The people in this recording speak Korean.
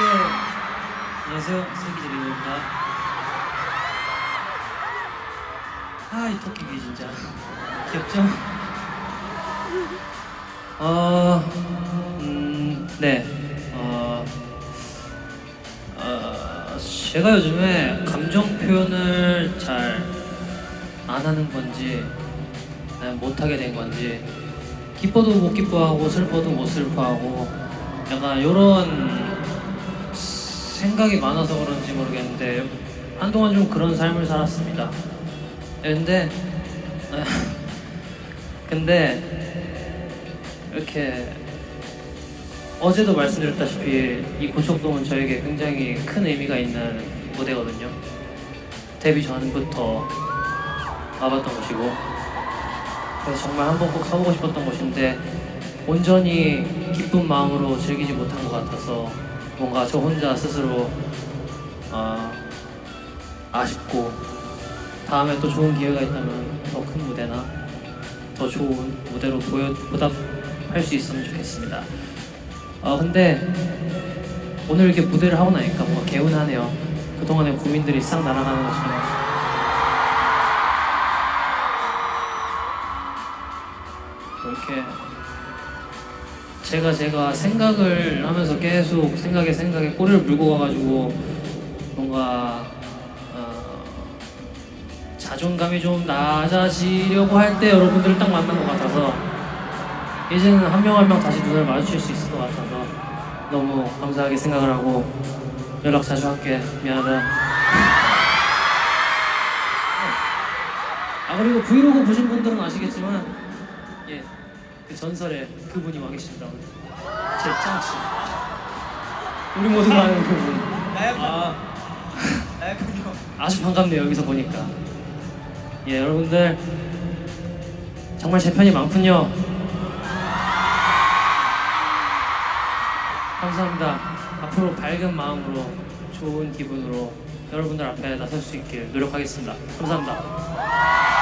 안녕하세요. 슬기지 리노입니다. 아, 이 토끼기 진짜. 귀엽죠? 어, 음, 네. 어, 어, 제가 요즘에 감정 표현을 잘 안 하는 건지, 못하게 된 건지, 기뻐도 못 기뻐하고, 슬퍼도 못 슬퍼하고, 약간 요런 생각이 많아서 그런지 모르겠는데 한동안 좀 그런 삶을 살았습니다. 근데 근데 이렇게 어제도 말씀드렸다시피 이 고척동은 저에게 굉장히 큰 의미가 있는 무대거든요. 데뷔 전부터 와봤던 곳이고 그래서 정말 한 번 꼭 서보고 싶었던 곳인데 온전히 기쁜 마음으로 즐기지 못한 것 같아서 뭔가 저 혼자 스스로 어, 아쉽고 다음에 또 좋은 기회가 있다면 더 큰 무대나 더 좋은 무대로 보여, 보답할 수 있으면 좋겠습니다. 어, 근데 오늘 이렇게 무대를 하고 나니까 뭔가 개운하네요. 그동안의 고민들이 싹 날아가는 것처럼. 뭐 이렇게 제가 제가 생각을 하면서 계속 생각에 생각에 꼬리를 물고 가가지고 뭔가 어, 자존감이 좀 낮아지려고 할 때 여러분들을 딱 만난 것 같아서 이제는 한 명 한 명 다시 눈을 마주칠 수 있을 것 같아서 너무 감사하게 생각을 하고 연락 자주 할게. 미안하다. 아 그리고 브이로그 보신 분들은 아시겠지만 예, 그 전설의 그분이 와 계십니다. 오늘. 제 짱치. 우리 모두가 아는 그분. 나약한 나약한요. 아주 반갑네요 여기서 보니까. 예, 여러분들 정말 제 편이 많군요. 감사합니다. 앞으로 밝은 마음으로 좋은 기분으로 여러분들 앞에 나설 수 있길 노력하겠습니다. 감사합니다.